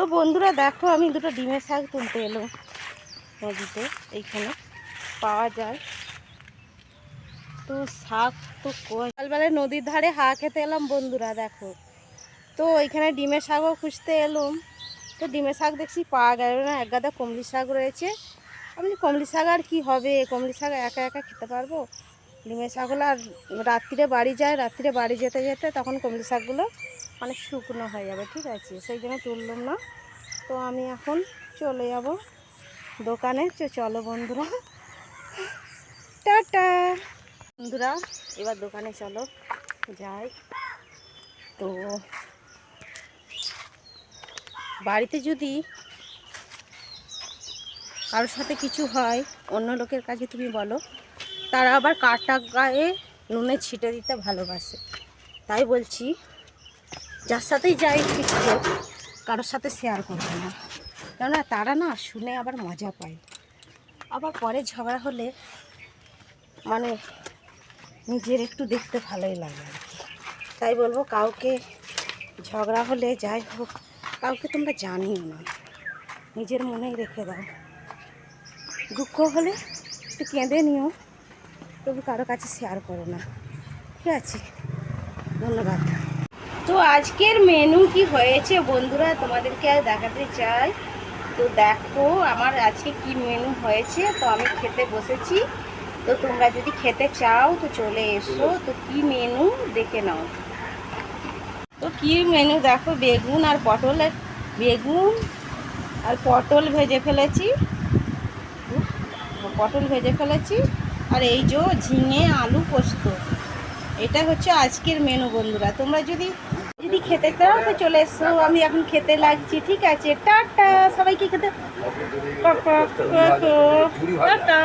তো বন্ধুরা দেখো, আমি দুটো ডিমের শাক তুলতে এলো। নদীতে, এইখানে পাওয়া যায়। তো শাক তো কই সকালবেলায় নদীর ধারে হা খেতে এলাম বন্ধুরা, দেখো। তো ওইখানে ডিমের শাকও খুঁজতে এলাম। তো ডিমের শাক দেখছি পাওয়া গেল না, এক গাদা কমলি শাক রয়েছে। আমি কমলি শাক আর কি হবে? কমলি শাক একা একা খেতে পারব? ডিমের শাকগুলো আর রাত্রিরে বাড়ি যায়, রাত্রিরে বাড়ি যেতে যেতে তখন কমলি শাকগুলো মানে শুকনো হয়ে যাবে, ঠিক আছে? সেই জন্য তুললাম না। তো আমি এখন চলে যাব দোকানে। চলো বন্ধুরা। টাটা! বন্ধুরা, এবার দোকানে চলো। যাই। তো বাড়িতে যদি কারোর সাথে কিছু হয়, অন্য লোকের কাছে তুমি বলো, তারা আবার কাটা গায়ে নুনে ছিটে দিতে ভালোবাসে। তাই বলছি যার সাথেই যাই হোক, কারোর সাথে শেয়ার করবে না। কেননা তারা না শুনে আবার মজা পায়। আবার পরে ঝগড়া হলে মানে নিজের একটু দেখতে ভালোই লাগে তাই বলব কাউকে ঝগড়া হলে যাই হোক কাউকে তোমরা জানিও না। নিজের মনেই রেখে দাও। দুঃখ হলে একটু কেঁদে নিও তবু কারও কাছে শেয়ার করো না। ঠিক আছে? ধন্যবাদ। তো আজকের মেনু কি হয়েছে বন্ধুরা? তোমাদেরকে আর দেখাতে চাই। তো দেখো, আমার আজকে কি মেনু হয়েছে? তো আমি খেতে বসেছি। তো তোমরা যদি খেতে চাও, তো চলে এসো। তো কি মেনু দেখে নাও। তো কি মেনু দেখো, বেগুন আর পটল। বেগুন আর পটল ভেজে ফেলেছি। পটল ভেজে ফেলেছি। আর এই যে ঝিঙে আলু পোস্ত। এটা হচ্ছে আজকের মেনু বন্ধুরা। তোমরা যদি যদি খেতে তো চলে এসো আমি এখন খেতে লাগছি ঠিক আছে টাটা সবাইকে খেতে টাটা